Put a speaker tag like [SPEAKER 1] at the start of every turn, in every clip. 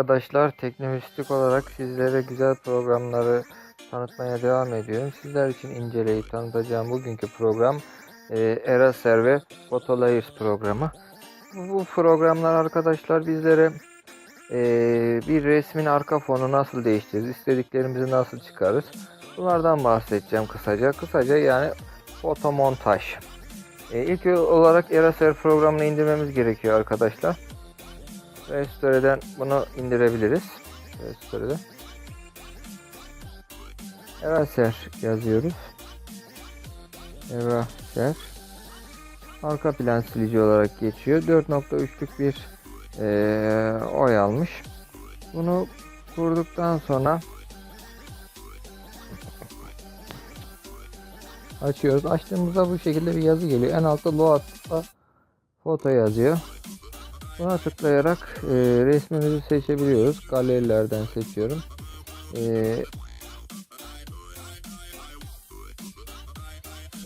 [SPEAKER 1] arkadaşlar. Teknomistik olarak sizlere güzel programları tanıtmaya devam ediyorum. Sizler için inceleyip tanıtacağım bugünkü program e, Eraser ve Photolayers programı. Bu, programlar arkadaşlar bizlere e, bir resmin arka fonu nasıl değiştiririz, istediklerimizi nasıl çıkarırız. Bunlardan bahsedeceğim kısaca. Kısaca yani fotomontaj. E, ilk olarak Eraser programını indirmemiz gerekiyor arkadaşlar. Restore'den bunu indirebiliriz. Restore'den. Eraser yazıyoruz. Eraser. Arka plan silici olarak geçiyor. 4.3'lük bir eee oy almış. Bunu kurduktan sonra açıyoruz. Açtığımızda bu şekilde bir yazı geliyor. En altta load'da foto yazıyor. Buna tıklayarak e, resmimizi seçebiliyoruz. Galerilerden seçiyorum. E,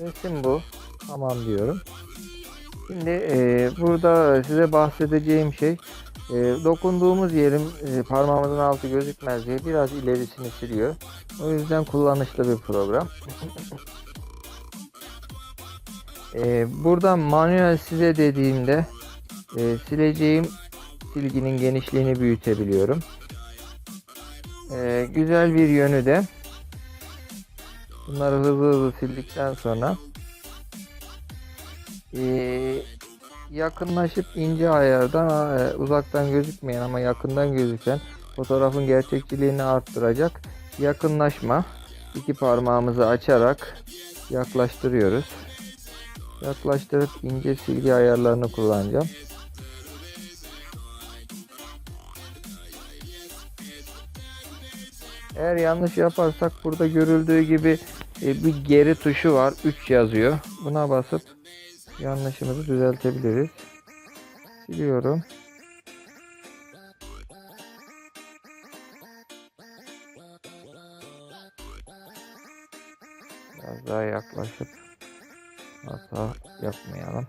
[SPEAKER 1] resim bu. Tamam diyorum. Şimdi e, burada size bahsedeceğim şey e, dokunduğumuz yerin e, parmağımızın altı gözükmez diye biraz ilerisini siliyor. O yüzden kullanışlı bir program. e, burada manuel size dediğimde e, sileceğim silginin genişliğini büyütebiliyorum. E, güzel bir yönü de bunları hızlı hızlı sildikten sonra e, yakınlaşıp ince ayardan e, uzaktan gözükmeyen ama yakından gözüken fotoğrafın gerçekçiliğini arttıracak yakınlaşma iki parmağımızı açarak yaklaştırıyoruz. Yaklaştırıp ince silgi ayarlarını kullanacağım. Eğer yanlış yaparsak burada görüldüğü gibi e, bir geri tuşu var. 3 yazıyor. Buna basıp yanlışımızı düzeltebiliriz. Siliyorum. Biraz daha yaklaşıp hata yapmayalım.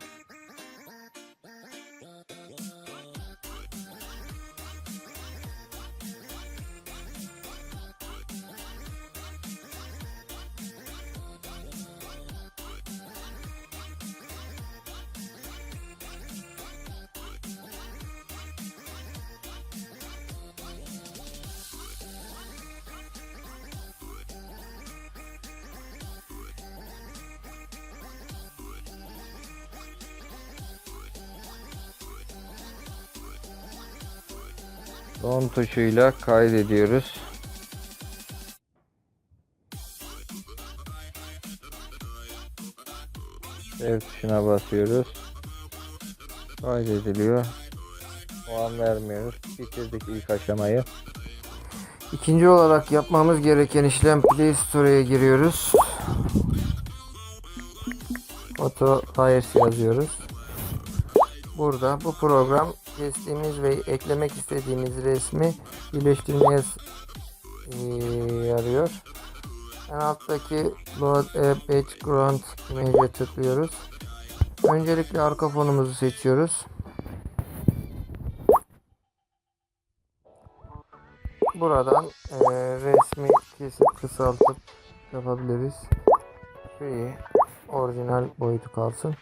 [SPEAKER 1] Son tuşuyla kaydediyoruz. Save tuşuna basıyoruz. Kaydediliyor. Puan vermiyoruz. Bitirdik ilk aşamayı. İkinci olarak yapmamız gereken işlem Play Store'ya giriyoruz. Auto Layers yazıyoruz. Burada bu program kestiğimiz ve eklemek istediğimiz resmi birleştirmeye e, yarıyor. En alttaki Load a Background Image'e tıklıyoruz. Öncelikle arka fonumuzu seçiyoruz. Buradan e, resmi kesip kısaltıp yapabiliriz. Şeyi orijinal boyutu kalsın.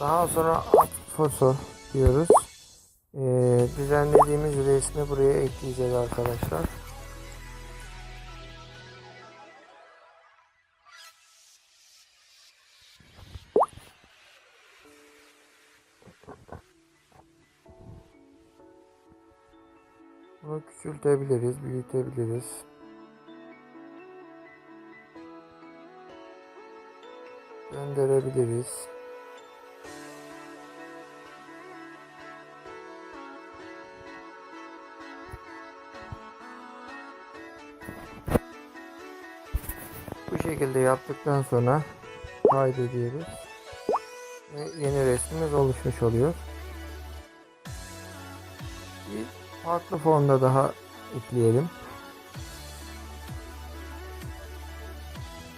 [SPEAKER 1] Daha sonra at foto diyoruz. Ee, düzenlediğimiz resmi buraya ekleyeceğiz arkadaşlar. Bunu küçültebiliriz, büyütebiliriz. Gönderebiliriz. Bu şekilde yaptıktan sonra kaydediyoruz. Ve yeni resmimiz oluşmuş oluyor. Bir farklı fonda daha ekleyelim.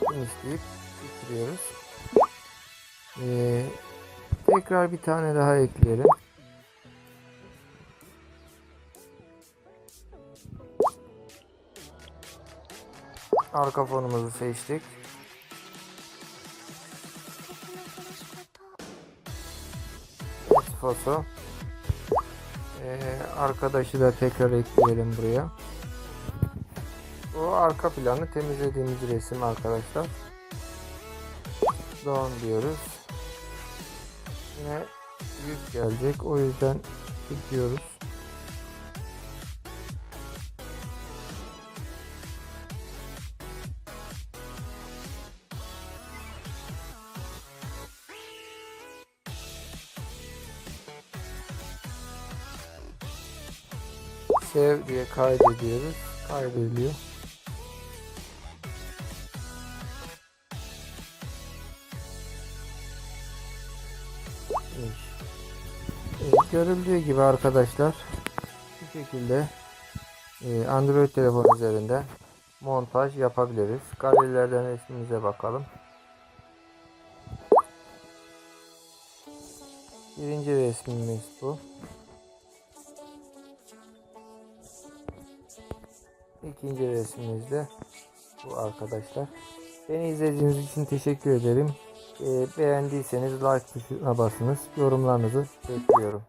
[SPEAKER 1] İsteyip bitiriyoruz. Ee, tekrar bir tane daha ekleyelim. Arka fonumuzu seçtik. Foto. Ee, arkadaşı da tekrar ekleyelim buraya. Bu arka planı temizlediğimiz resim arkadaşlar. Down diyoruz. Yine büyük gelecek. O yüzden tutuyoruz. Sev diye kaydediyoruz. Kaydediliyor. Evet, görüldüğü gibi arkadaşlar bu şekilde e, Android telefon üzerinde montaj yapabiliriz. Galerilerden resmimize bakalım. Birinci resmimiz bu. İkinci resmimiz de bu arkadaşlar. Beni izlediğiniz için teşekkür ederim. E, beğendiyseniz like tuşuna basınız. Yorumlarınızı bekliyorum.